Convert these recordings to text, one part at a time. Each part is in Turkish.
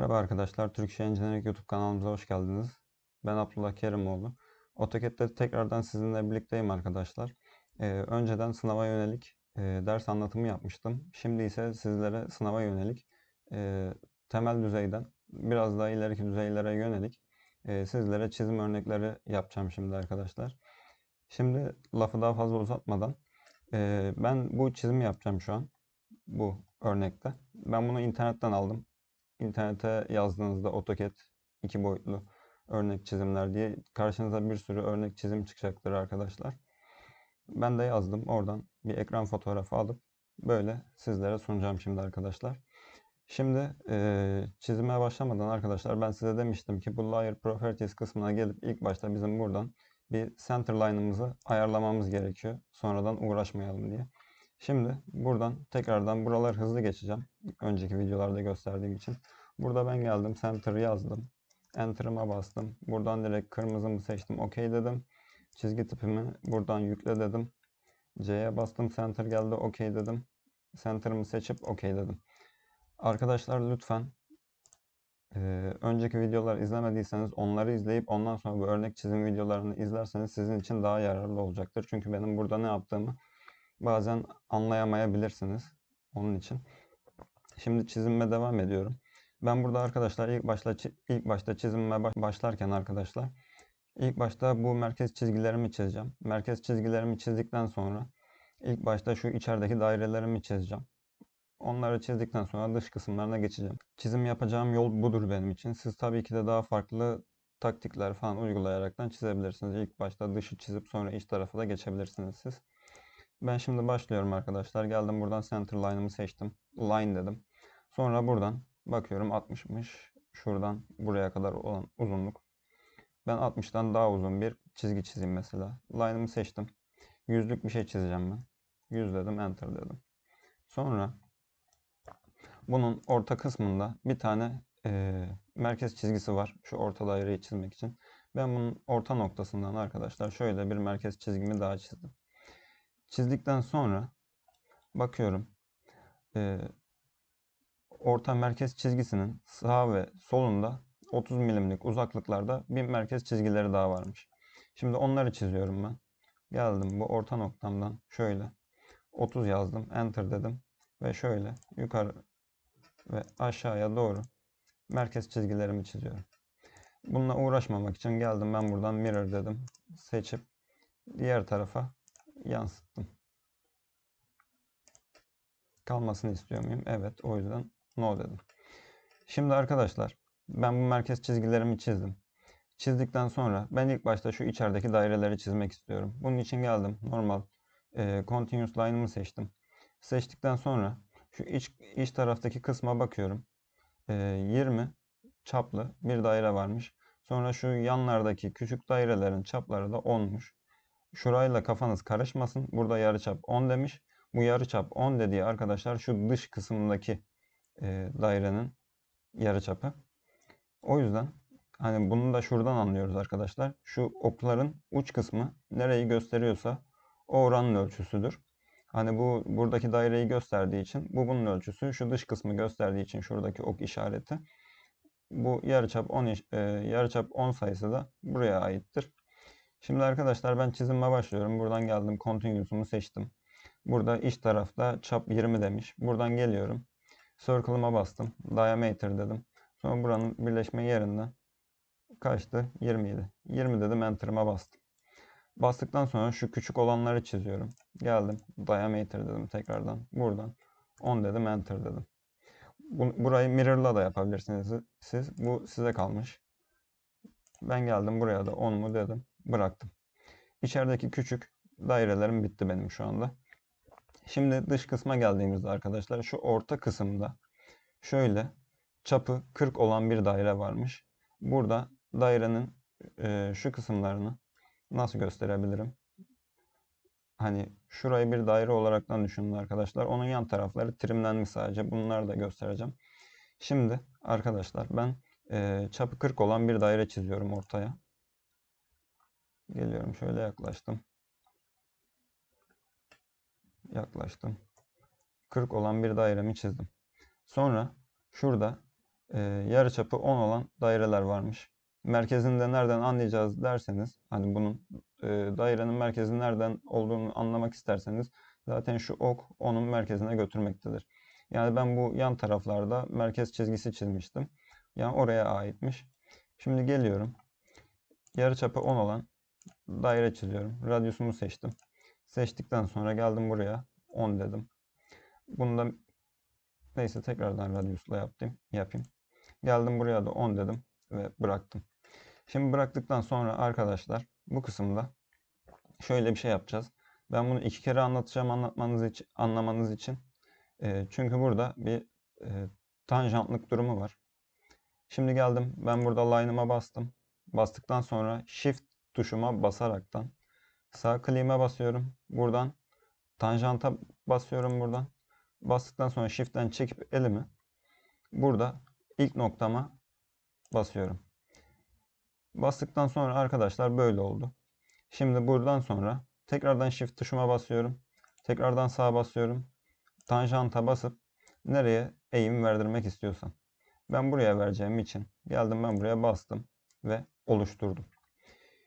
Merhaba arkadaşlar, Türkçe Engineering YouTube kanalımıza hoş geldiniz. Ben Abdullah Kerimoğlu. AutoCAD'de tekrardan sizinle birlikteyim arkadaşlar. Ee, önceden sınava yönelik e, ders anlatımı yapmıştım. Şimdi ise sizlere sınava yönelik e, temel düzeyden biraz daha ileriki düzeylere yönelik e, sizlere çizim örnekleri yapacağım şimdi arkadaşlar. Şimdi lafı daha fazla uzatmadan e, ben bu çizimi yapacağım şu an bu örnekte. Ben bunu internetten aldım internete yazdığınızda AutoCAD iki boyutlu örnek çizimler diye karşınıza bir sürü örnek çizim çıkacaktır arkadaşlar. Ben de yazdım. Oradan bir ekran fotoğrafı alıp böyle sizlere sunacağım şimdi arkadaşlar. Şimdi e, çizime başlamadan arkadaşlar ben size demiştim ki bu Layer Properties kısmına gelip ilk başta bizim buradan bir center line'ımızı ayarlamamız gerekiyor. Sonradan uğraşmayalım diye. Şimdi buradan tekrardan buralar hızlı geçeceğim. Önceki videolarda gösterdiğim için. Burada ben geldim. Center yazdım. Enter'ıma bastım. Buradan direkt kırmızımı seçtim. OK dedim. Çizgi tipimi buradan yükle dedim. C'ye bastım. Center geldi. OK dedim. Center'ımı seçip OK dedim. Arkadaşlar lütfen e, önceki videolar izlemediyseniz onları izleyip ondan sonra bu örnek çizim videolarını izlerseniz sizin için daha yararlı olacaktır. Çünkü benim burada ne yaptığımı bazen anlayamayabilirsiniz. Onun için. Şimdi çizime devam ediyorum. Ben burada arkadaşlar ilk başta ilk başta çizime başlarken arkadaşlar ilk başta bu merkez çizgilerimi çizeceğim. Merkez çizgilerimi çizdikten sonra ilk başta şu içerideki dairelerimi çizeceğim. Onları çizdikten sonra dış kısımlarına geçeceğim. Çizim yapacağım yol budur benim için. Siz tabii ki de daha farklı taktikler falan uygulayaraktan çizebilirsiniz. İlk başta dışı çizip sonra iç tarafa da geçebilirsiniz siz. Ben şimdi başlıyorum arkadaşlar. Geldim buradan center line'ımı seçtim. Line dedim. Sonra buradan bakıyorum 60'mış. Şuradan buraya kadar olan uzunluk. Ben 60'tan daha uzun bir çizgi çizeyim mesela. Line'ımı seçtim. Yüzlük bir şey çizeceğim ben. Yüz dedim. Enter dedim. Sonra bunun orta kısmında bir tane e, merkez çizgisi var. Şu orta daireyi çizmek için. Ben bunun orta noktasından arkadaşlar şöyle bir merkez çizgimi daha çizdim. Çizdikten sonra bakıyorum. E, orta merkez çizgisinin sağ ve solunda 30 milimlik uzaklıklarda bir merkez çizgileri daha varmış. Şimdi onları çiziyorum ben. Geldim bu orta noktamdan şöyle 30 yazdım. Enter dedim. Ve şöyle yukarı ve aşağıya doğru merkez çizgilerimi çiziyorum. Bununla uğraşmamak için geldim ben buradan mirror dedim. Seçip diğer tarafa yansıttım. Kalmasını istiyor muyum? Evet. O yüzden no dedim. Şimdi arkadaşlar ben bu merkez çizgilerimi çizdim. Çizdikten sonra ben ilk başta şu içerideki daireleri çizmek istiyorum. Bunun için geldim. Normal e, continuous line'ımı seçtim. Seçtikten sonra şu iç, iç taraftaki kısma bakıyorum. E, 20 çaplı bir daire varmış. Sonra şu yanlardaki küçük dairelerin çapları da 10'muş. Şurayla kafanız karışmasın. Burada yarıçap 10 demiş. Bu yarıçap 10 dediği arkadaşlar şu dış kısmındaki e, dairenin yarıçapı. O yüzden hani bunu da şuradan anlıyoruz arkadaşlar. Şu okların uç kısmı nereyi gösteriyorsa o oranın ölçüsüdür. Hani bu buradaki daireyi gösterdiği için bu bunun ölçüsü. Şu dış kısmı gösterdiği için şuradaki ok işareti. Bu yarıçap 10 e, yarıçap 10 sayısı da buraya aittir. Şimdi arkadaşlar ben çizime başlıyorum. Buradan geldim. Continuous'umu seçtim. Burada iç tarafta çap 20 demiş. Buradan geliyorum. Circle'ıma bastım. Diameter dedim. Sonra buranın birleşme yerinden kaçtı? 20 idi. 20 dedim. Enter'ıma bastım. Bastıktan sonra şu küçük olanları çiziyorum. Geldim. Diameter dedim tekrardan. Buradan 10 dedim. Enter dedim. Burayı mirror'la da yapabilirsiniz siz. Bu size kalmış. Ben geldim buraya da 10 mu dedim bıraktım. İçerideki küçük dairelerim bitti benim şu anda. Şimdi dış kısma geldiğimizde arkadaşlar şu orta kısımda şöyle çapı 40 olan bir daire varmış. Burada dairenin e, şu kısımlarını nasıl gösterebilirim? Hani şurayı bir daire olaraktan düşünün arkadaşlar. Onun yan tarafları trimlenmiş sadece. Bunları da göstereceğim. Şimdi arkadaşlar ben e, çapı 40 olan bir daire çiziyorum ortaya. Geliyorum şöyle yaklaştım. Yaklaştım. 40 olan bir dairemi çizdim. Sonra şurada e, yarıçapı 10 olan daireler varmış. Merkezini de nereden anlayacağız derseniz hani bunun e, dairenin merkezi nereden olduğunu anlamak isterseniz zaten şu ok onun merkezine götürmektedir. Yani ben bu yan taraflarda merkez çizgisi çizmiştim. Yani oraya aitmiş. Şimdi geliyorum. Yarıçapı 10 olan daire çiziyorum. Radyusumu seçtim. Seçtikten sonra geldim buraya 10 dedim. Bunu da neyse tekrardan radyusla yaptım, yapayım. Geldim buraya da 10 dedim ve bıraktım. Şimdi bıraktıktan sonra arkadaşlar bu kısımda şöyle bir şey yapacağız. Ben bunu iki kere anlatacağım anlatmanız için, anlamanız için. E, çünkü burada bir e, tanjantlık durumu var. Şimdi geldim. Ben burada line'ıma bastım. Bastıktan sonra shift tuşuma basaraktan sağ kliğime basıyorum. Buradan tanjanta basıyorum buradan. Bastıktan sonra shift'ten çekip elimi burada ilk noktama basıyorum. Bastıktan sonra arkadaşlar böyle oldu. Şimdi buradan sonra tekrardan shift tuşuma basıyorum. Tekrardan sağa basıyorum. Tanjanta basıp nereye eğim verdirmek istiyorsam. Ben buraya vereceğim için geldim ben buraya bastım ve oluşturdum.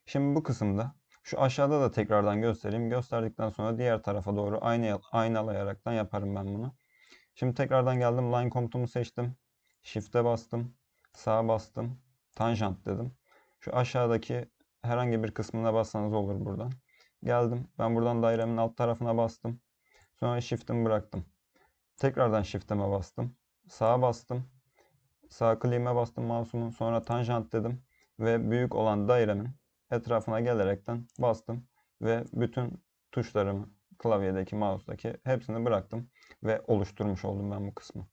Şimdi bu kısımda şu aşağıda da tekrardan göstereyim. Gösterdikten sonra diğer tarafa doğru aynı aynalayaraktan yaparım ben bunu. Şimdi tekrardan geldim. Line komutumu seçtim. Shift'e bastım. Sağa bastım. Tanjant dedim. Şu aşağıdaki herhangi bir kısmına bassanız olur buradan. Geldim. Ben buradan dairemin alt tarafına bastım. Sonra shift'imi bıraktım. Tekrardan shift'ime bastım. Sağa bastım. Sağ kliğime bastım mouse'umun. Sonra tanjant dedim. Ve büyük olan dairemin etrafına gelerekten bastım. Ve bütün tuşlarımı klavyedeki, mouse'daki hepsini bıraktım. Ve oluşturmuş oldum ben bu kısmı.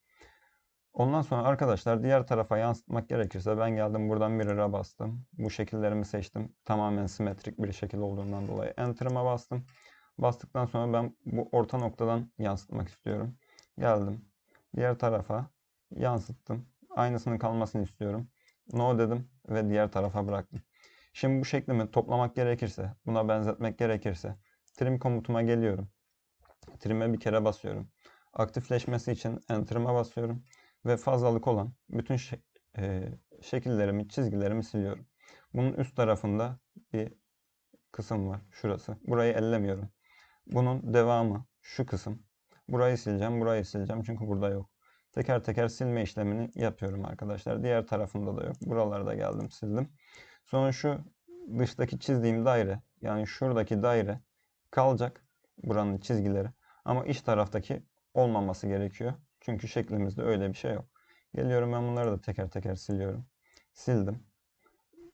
Ondan sonra arkadaşlar diğer tarafa yansıtmak gerekirse ben geldim buradan mirror'a bastım. Bu şekillerimi seçtim. Tamamen simetrik bir şekil olduğundan dolayı enter'ıma bastım. Bastıktan sonra ben bu orta noktadan yansıtmak istiyorum. Geldim. Diğer tarafa yansıttım. Aynısının kalmasını istiyorum. No dedim ve diğer tarafa bıraktım. Şimdi bu şeklimi toplamak gerekirse, buna benzetmek gerekirse trim komutuma geliyorum. Trim'e bir kere basıyorum. Aktifleşmesi için enter'ıma basıyorum ve fazlalık olan bütün şek e, şekillerimi, çizgilerimi siliyorum. Bunun üst tarafında bir kısım var. Şurası. Burayı ellemiyorum. Bunun devamı şu kısım. Burayı sileceğim, burayı sileceğim çünkü burada yok. Teker teker silme işlemini yapıyorum arkadaşlar. Diğer tarafında da yok. Buralarda geldim, sildim. Sonra şu dıştaki çizdiğim daire, yani şuradaki daire kalacak. Buranın çizgileri. Ama iç taraftaki olmaması gerekiyor. Çünkü şeklimizde öyle bir şey yok. Geliyorum ben bunları da teker teker siliyorum. Sildim.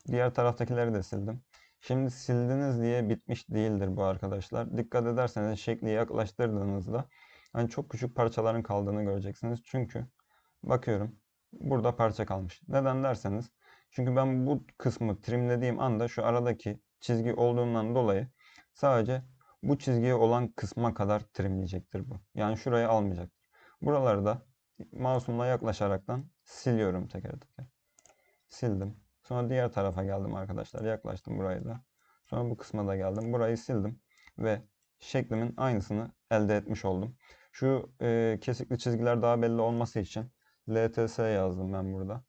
Diğer taraftakileri de sildim. Şimdi sildiniz diye bitmiş değildir bu arkadaşlar. Dikkat ederseniz şekli yaklaştırdığınızda hani çok küçük parçaların kaldığını göreceksiniz. Çünkü bakıyorum burada parça kalmış. Neden derseniz çünkü ben bu kısmı trimlediğim anda şu aradaki çizgi olduğundan dolayı sadece bu çizgiye olan kısma kadar trimleyecektir bu. Yani şurayı almayacaktır. Buraları da mouse'umla yaklaşaraktan siliyorum teker teker. Sildim. Sonra diğer tarafa geldim arkadaşlar. Yaklaştım burayı da. Sonra bu kısma da geldim. Burayı sildim. Ve şeklimin aynısını elde etmiş oldum. Şu e, kesikli çizgiler daha belli olması için LTS yazdım ben burada.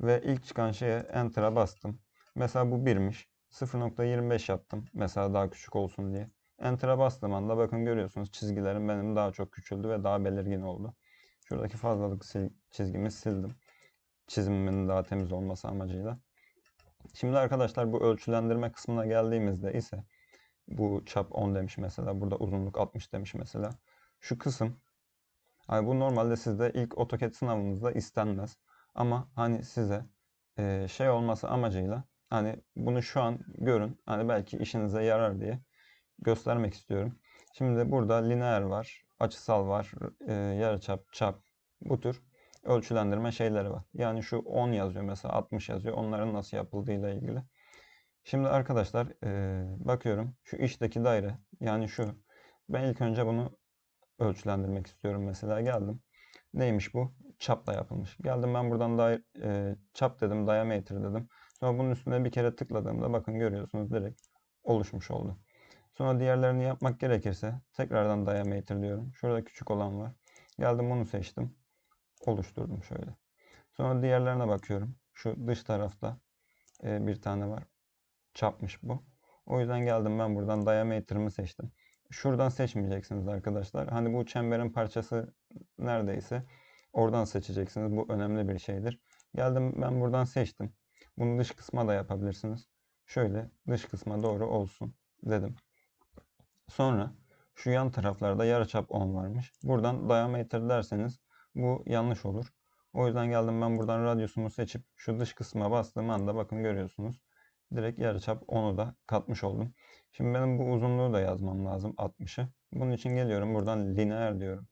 Ve ilk çıkan şeye Enter'a bastım. Mesela bu 1'miş. 0.25 yaptım. Mesela daha küçük olsun diye. Enter'a bastığım anda bakın görüyorsunuz çizgilerim benim daha çok küçüldü ve daha belirgin oldu. Şuradaki fazlalık çizgimi sildim. Çizimimin daha temiz olması amacıyla. Şimdi arkadaşlar bu ölçülendirme kısmına geldiğimizde ise bu çap 10 demiş mesela. Burada uzunluk 60 demiş mesela. Şu kısım hani bu normalde sizde ilk AutoCAD sınavınızda istenmez. Ama hani size e, şey olması amacıyla hani bunu şu an görün. Hani belki işinize yarar diye göstermek istiyorum. Şimdi burada lineer var, açısal var, e, yarıçap, çap bu tür ölçülendirme şeyleri var. Yani şu 10 yazıyor mesela 60 yazıyor. Onların nasıl yapıldığıyla ilgili. Şimdi arkadaşlar e, bakıyorum şu içteki daire yani şu ben ilk önce bunu ölçülendirmek istiyorum mesela geldim. Neymiş bu? Çapla yapılmış. Geldim ben buradan da e, çap dedim, diameter dedim. Sonra bunun üstüne bir kere tıkladığımda bakın görüyorsunuz direkt oluşmuş oldu. Sonra diğerlerini yapmak gerekirse tekrardan diameter diyorum. Şurada küçük olan var. Geldim bunu seçtim. Oluşturdum şöyle. Sonra diğerlerine bakıyorum. Şu dış tarafta e, bir tane var. Çapmış bu. O yüzden geldim ben buradan diameter'ımı seçtim. Şuradan seçmeyeceksiniz arkadaşlar. Hani bu çemberin parçası neredeyse oradan seçeceksiniz. Bu önemli bir şeydir. Geldim ben buradan seçtim. Bunu dış kısma da yapabilirsiniz. Şöyle dış kısma doğru olsun dedim. Sonra şu yan taraflarda yarıçap 10 varmış. Buradan diameter derseniz bu yanlış olur. O yüzden geldim ben buradan radyosumu seçip şu dış kısma bastığım anda bakın görüyorsunuz. Direkt yarıçap 10'u da katmış oldum. Şimdi benim bu uzunluğu da yazmam lazım 60'ı. Bunun için geliyorum buradan lineer diyorum.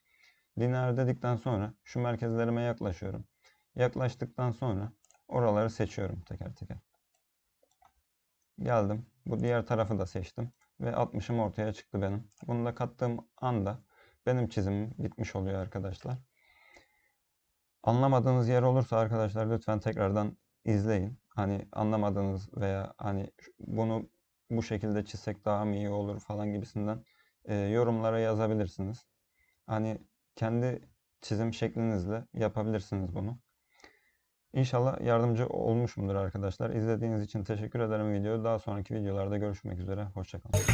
Lineer dedikten sonra şu merkezlerime yaklaşıyorum. Yaklaştıktan sonra oraları seçiyorum teker teker. Geldim. Bu diğer tarafı da seçtim. Ve 60'ım ortaya çıktı benim. Bunu da kattığım anda benim çizimim bitmiş oluyor arkadaşlar. Anlamadığınız yer olursa arkadaşlar lütfen tekrardan izleyin. Hani anlamadığınız veya hani bunu bu şekilde çizsek daha mı iyi olur falan gibisinden e, yorumlara yazabilirsiniz. Hani kendi çizim şeklinizle yapabilirsiniz bunu. İnşallah yardımcı olmuşumdur arkadaşlar. İzlediğiniz için teşekkür ederim videoyu. Daha sonraki videolarda görüşmek üzere. Hoşçakalın.